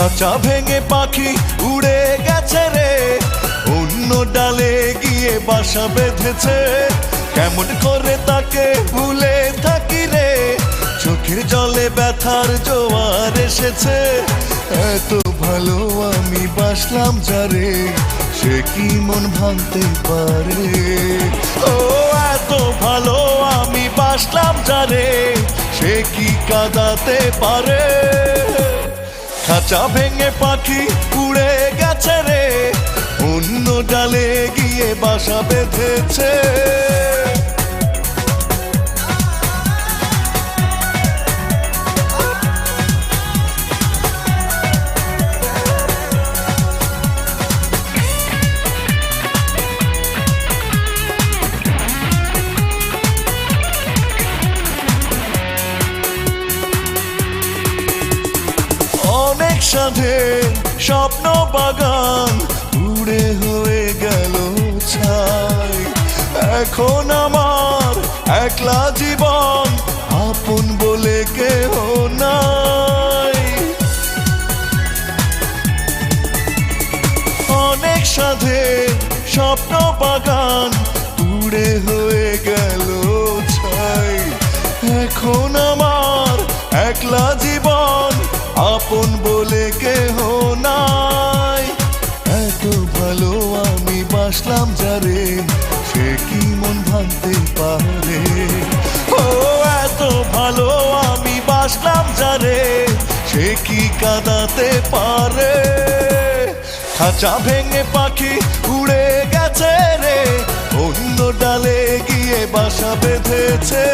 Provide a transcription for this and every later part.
খাঁচা ভেঙে পাখি উড়ে গেছে রে। অন্য ডালে গিয়ে বাসা বেঁধেছে। কেমন করে তাকে ভুলে থাকি রে। চোখের জলে ব্যথার জোয়ার এসেছে। এত ভালো আমি বাসলাম যারে সে কি মন ভাঙতে পারে? ও, এত ভালো আমি বাসলাম যারে সে কি কাঁদাতে পারে? খাঁচা ভেঙে পাখি উড়ে গেছে রে। অন্য ডালে গিয়ে বাসা বেঁধেছে। সাধে স্বপ্ন বাগান উড়ে হয়ে গেল ছাই। এখন আমার একলা জীবন আপন বলে কেহ নাই। অনেক সাধে স্বপ্ন বাগান উড়ে হয়ে গেল ছাই। এখন আমার একলা জীবন আপন বলে কেহ নাই। এত ভালো আমি বাসলাম যারে, সে কি মন ভাঙতে পারে? ও, এত ভালো আমি বাসলাম যারে, সে কি কাঁদাতে পারে? খাঁচা ভেঙে পাখি উড়ে গেছে রে, অন্য ডালে গিয়ে বাসা বেঁধেছে।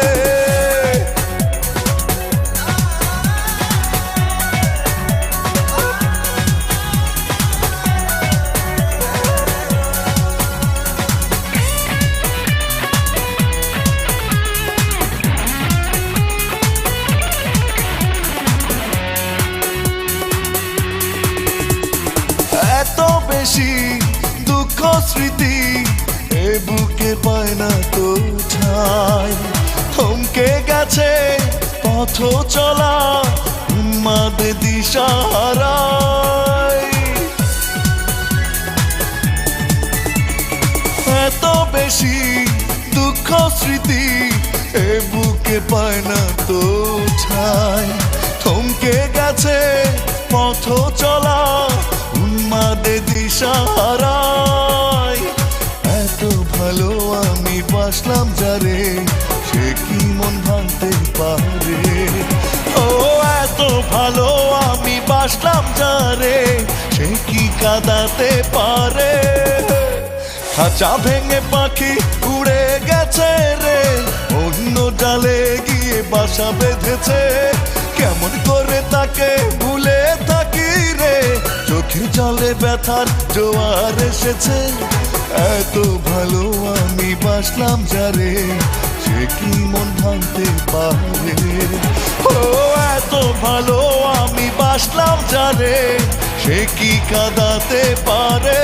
স্মৃতি এ বুকে পায় না তো ঠাই। থমকে গেছে পথ চলা উন্মাদে দিশা হারায় এত বেশি দুঃখ স্মৃতি এ বুকে পায় না তো ছাই থমকে আমি যারে, সে কি মন ভাঙতে পারে? ও, এত ভালো আমি বাসলাম যারে, সে কি কাঁদাতে পারে? খাঁচা ভেঙে পাখি উড়ে গেছে রে, অন্য ডালে গিয়ে বাসা বেঁধেছে। কেমন করে তাকে ভুলে থাকি রে চোখে জলে ব্যথার জোয়ার এসেছে। এত ভালো আমি বাসলাম যারে, সে কি মন ভাঙতে পারে? ও, এত ভালো আমি বাসলাম যারে, সে কি কাঁদাতে পারে?